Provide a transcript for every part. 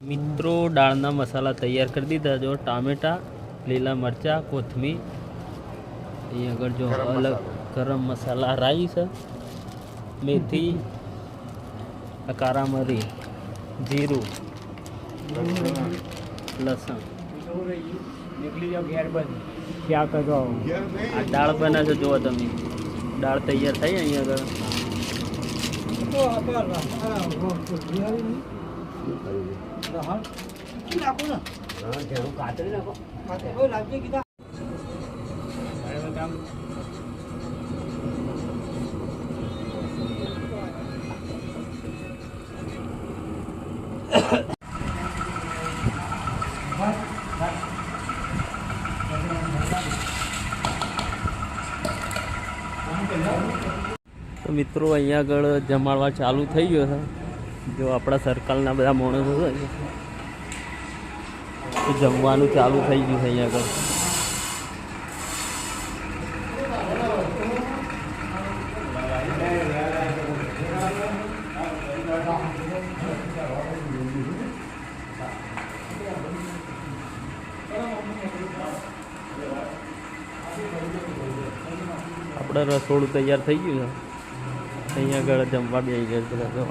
મિત્રો દાળના મસાલા તૈયાર કરી દીધા જો ટામેટા લીલા મરચાં કોથમીર અહીં આગળ જો અલગ ગરમ મસાલા રાઈ છે મેથી આ કારા મરી જીરું લસણ ક્યાં કરો આ દાળ બને છે જુઓ તમે દાળ તૈયાર થઈ અહીં આગળ તો મિત્રો અહીંયા આગળ જમાડવા ચાલુ થઈ ગયો છે. જો આપણા સર્કલના બધા માણસો છે જમવાનું ચાલુ થઈ ગયું છે અહીંયા આગળ. આપણે રસોડું તૈયાર થઈ ગયું છે. અહીંયા આગળ જમવા બે ગયા બધા તો.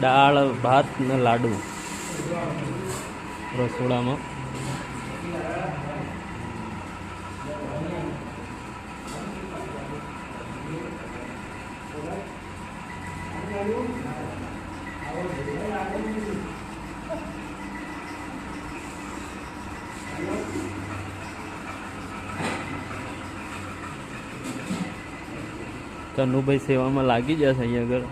દાળ ભાત ને લાડુ. રસોડામાં. કનુભાઈ સેવામાં લાગી જશે અહીંયા આગળ.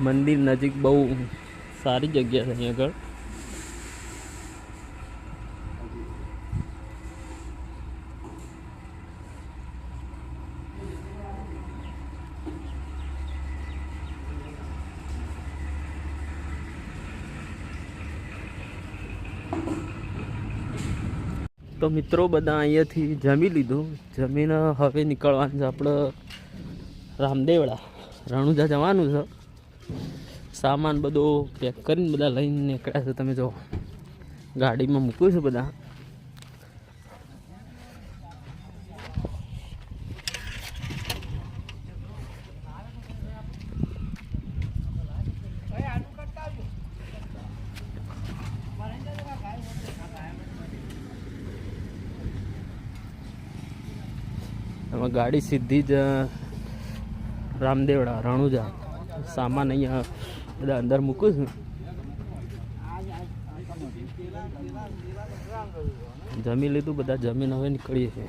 મંદિર નજીક બહુ સારી જગ્યા છે અહીંયા આગળ. તો મિત્રો બધા અહીંયાથી જમી લીધું. જમીને હવે નીકળવાનું છે આપણે રામદેવડા. રણુજા જવાનું છે. સામાન બધો પેક કરીને બધા લઈને નીકળ્યા છે. તમે જો ગાડીમાં મૂક્યું છે બધા. એમાં ગાડી સીધી જ રામદેવડા, રણુજા. સામાન અહીંયા બધા અંદર મૂકું છું. જમી લીધું, બધા જમીન હવે નીકળીએ છીએ.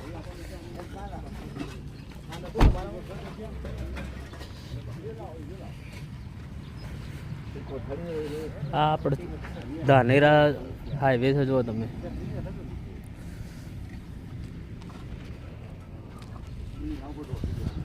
આ આપણે ધાનેરા હાઈવે છે, જુઓ તમે. なるほど。